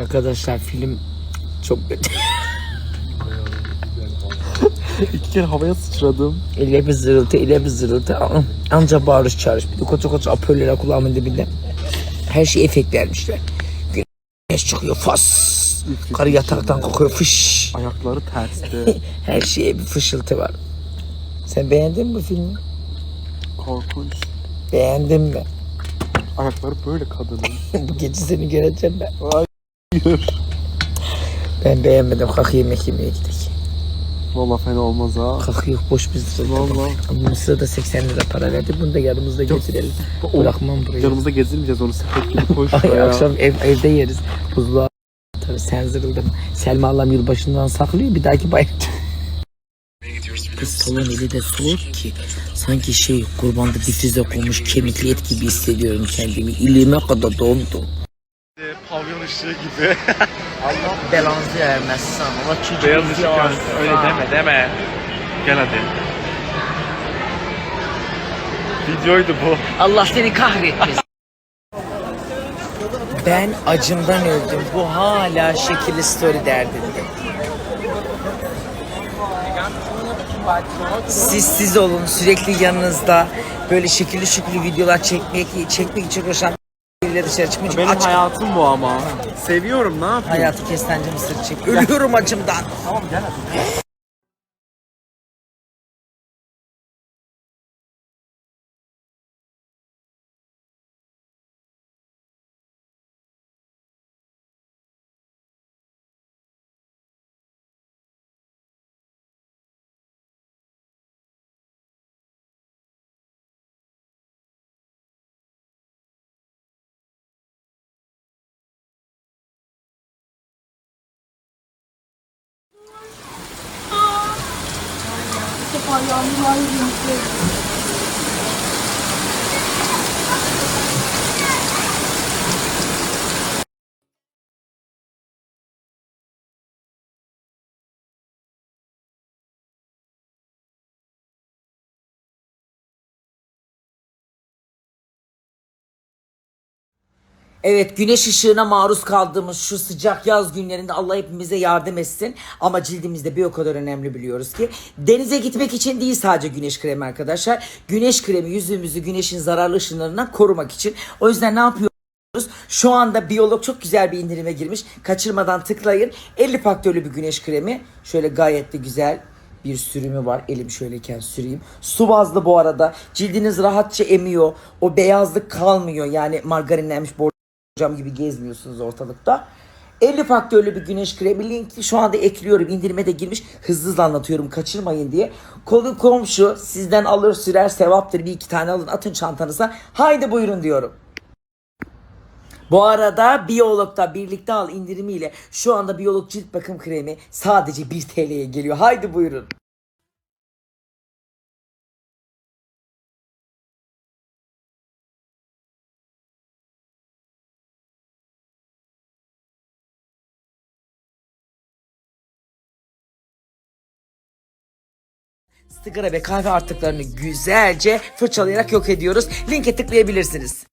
Arkadaşlar film çok kötü. İki kere havaya sıçradım. ile bir zırıltı, ile bir zırıltı. Anca bağırış çağırış. Bir de koca koca apörler kulağımın dibinde. Her şey efekt vermişler. Güneş çıkıyor fas. Karı yataktan kokuyor fış. Ayakları tersti. Her şeye bir fışıltı var. Sen beğendin mi bu filmi? Korkunç. Beğendin mi? Ayakları böyle kadının. bu gece seni göreceğim ben. Hayır. Ben beğenmedim. Kalk yemek yemeye gidelim. Valla fena olmaz ha. Kalk yok boş bir sırada. Vallahi. Ama Mısır'da 80 lira para verdik. Bunu da yanımızda getirelim. O- Bırakmam burayı. Yanımızda gezdirmeyeceğiz onu sepet gibi koy Ay şuraya. akşam ev, evde yeriz. Buzluğa Sen zırıldın. Selma Allah'ım yılbaşından saklıyor. Bir dahaki bayram. Kız salon eli de soğuk ki. Sanki şey kurbanda difrize konmuş kemikli et gibi hissediyorum kendimi. İliğime kadar dondum. Pavyon ışığı gibi. Allah belanızı vermezsin ama çocuk Beyaz ışık yani. Öyle deme deme. Gel hadi. Videoydu bu. Allah seni kahretmesin. Ben acımdan öldüm. Bu hala şekilli story derdinde. Siz siz olun sürekli yanınızda böyle şekilli şükürlü videolar çekmek çekmek için uğraşan biriyle dışarı çıkmayınca Benim aç hayatım bu ama. Seviyorum ne yapayım? hayatı kestence mısır çek. Ölüyorum acımdan. Tamam gel hadi. 我要你要一瓶 Evet güneş ışığına maruz kaldığımız şu sıcak yaz günlerinde Allah hepimize yardım etsin. Ama cildimizde bir o kadar önemli biliyoruz ki. Denize gitmek için değil sadece güneş kremi arkadaşlar. Güneş kremi yüzümüzü güneşin zararlı ışınlarından korumak için. O yüzden ne yapıyoruz? Şu anda biyolog çok güzel bir indirime girmiş. Kaçırmadan tıklayın. 50 faktörlü bir güneş kremi. Şöyle gayet de güzel bir sürümü var. Elim şöyleyken süreyim. Su bazlı bu arada. Cildiniz rahatça emiyor. O beyazlık kalmıyor. Yani margarinlenmiş borcam gibi gezmiyorsunuz ortalıkta. 50 faktörlü bir güneş kremi linki şu anda ekliyorum. İndirime de girmiş. Hızlı hızlı anlatıyorum kaçırmayın diye. Konu komşu sizden alır sürer sevaptır. Bir iki tane alın atın çantanıza. Haydi buyurun diyorum. Bu arada Biyolog'da birlikte al indirimiyle şu anda Biyolog cilt bakım kremi sadece 1 TL'ye geliyor. Haydi buyurun. Sigara ve kahve artıklarını güzelce fırçalayarak yok ediyoruz. Linke tıklayabilirsiniz.